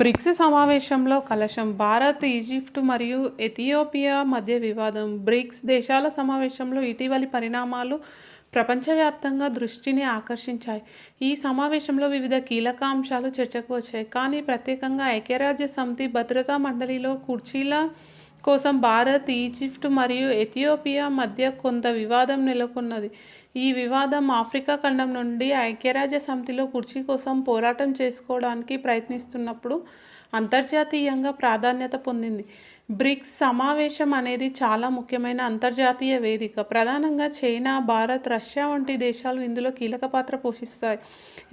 Bricks సమావేశంలో కలశం Bharat, Egypt మరియు ఎథియోపియా మధ్య వివాదం బ్రిక్స్ దేశాల సమావేశంలో ఇటీవలి పరిణామాలు ప్రపంచవ్యాప్తంగా దృష్టిని ఆకర్షించాయి. ఈ సమావేశంలో వివిధ కీలక అంశాలు చర్చకు వచ్చాయి. కానీ ప్రత్యేకంగా ఐక్యరాజ్యసమితి భద్రతా మండలిలో కుర్చీల కోసం భారత్, ఈజిప్ట్ మరియు ఎథియోపియా మధ్య కొంత వివాదం నెలకొన్నది. ఈ వివాదం ఆఫ్రికా ఖండం నుండి ఐక్యరాజ్య సమితిలో కుర్చీ కోసం పోరాటం చేసుకోవడానికి ప్రయత్నిస్తున్నప్పుడు అంతర్జాతీయంగా ప్రాధాన్యత పొందింది. బ్రిక్స్ సమావేశం అనేది చాలా ముఖ్యమైన అంతర్జాతీయ వేదిక. ప్రధానంగా చైనా, భారత్, రష్యా వంటి దేశాలు ఇందులో కీలక పాత్ర పోషిస్తాయి.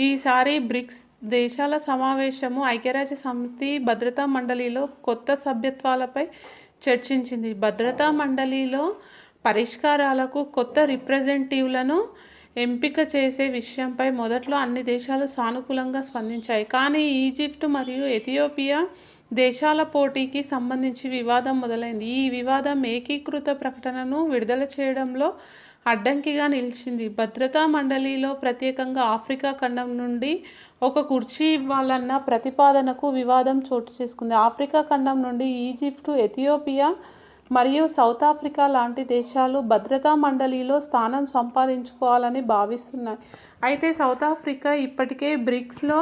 ఈసారి బ్రిక్స్ దేశాల సమావేశము ఐక్యరాజ్య సమితి భద్రతా మండలిలో కొత్త సభ్యత్వాలపై చర్చించింది. భద్రతా మండలిలో పరిష్కారాలకు కొత్త రిప్రజెంటేటివ్లను ఎంపిక చేసే విషయంపై మొదట్లో అన్ని దేశాలు సానుకూలంగా స్పందించాయి. కానీ ఈజిప్ట్ మరియు ఎథియోపియా దేశాల పోటీకి సంబంధించి వివాదం మొదలైంది. ఈ వివాదం ఏకీకృత ప్రకటనను విడుదల చేయడంలో అడ్డంకిగా నిలిచింది. భద్రతా మండలిలో ప్రత్యేకంగా ఆఫ్రికా ఖండం నుండి ఒక కుర్చీ ఇవ్వాలన్న ప్రతిపాదనకు వివాదం చోటు చేసుకుంది ఆఫ్రికా ఖండం నుండి ఈజిప్ట్, ఎథియోపియా మరియు సౌత్ ఆఫ్రికా లాంటి దేశాలు భద్రతా మండలిలో స్థానం సంపాదించుకోవాలని భావిస్తున్నాయి. అయితే సౌత్ ఆఫ్రికా ఇప్పటికే బ్రిక్స్లో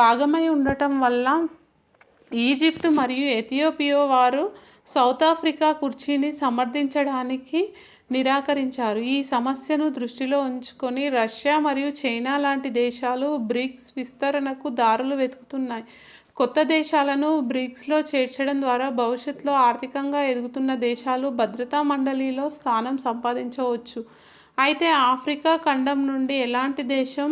భాగమై ఉండటం వల్ల ఈజిప్ట్ మరియు ఎథియోపియా వారు సౌత్ ఆఫ్రికా కుర్చీని సమర్థించడానికి నిరాకరించారు. ఈ సమస్యను దృష్టిలో ఉంచుకొని రష్యా మరియు చైనా లాంటి దేశాలు బ్రిక్స్ విస్తరణకు దారులు వెతుకుతున్నాయి. కొత్త దేశాలను బ్రిక్స్లో చేర్చడం ద్వారా భవిష్యత్తులో ఆర్థికంగా ఎదుగుతున్న దేశాలు భద్రతా మండలిలో స్థానం సంపాదించవచ్చు. అయితే ఆఫ్రికా ఖండం నుండి ఎలాంటి దేశం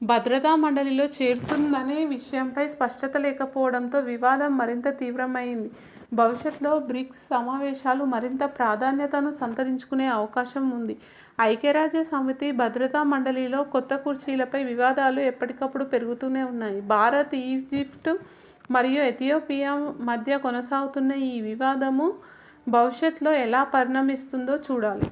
భద్రతా మండలిలో చేరుతుందనే విషయంపై స్పష్టత లేకపోవడంతో వివాదం మరింత తీవ్రమైంది. భవిష్యత్తులో బ్రిక్స్ సమావేశాలు మరింత ప్రాధాన్యతను సంతరించుకునే అవకాశం ఉంది. ఐక్యరాజ్య సమితి భద్రతా మండలిలో కొత్త కుర్చీలపై వివాదాలు ఎప్పటికప్పుడు పెరుగుతూనే ఉన్నాయి. భారత్, ఈజిప్ట్ మరియు ఎథియోపియా మధ్య కొనసాగుతున్న ఈ వివాదము భవిష్యత్తులో ఎలా పరిణమిస్తుందో చూడాలి.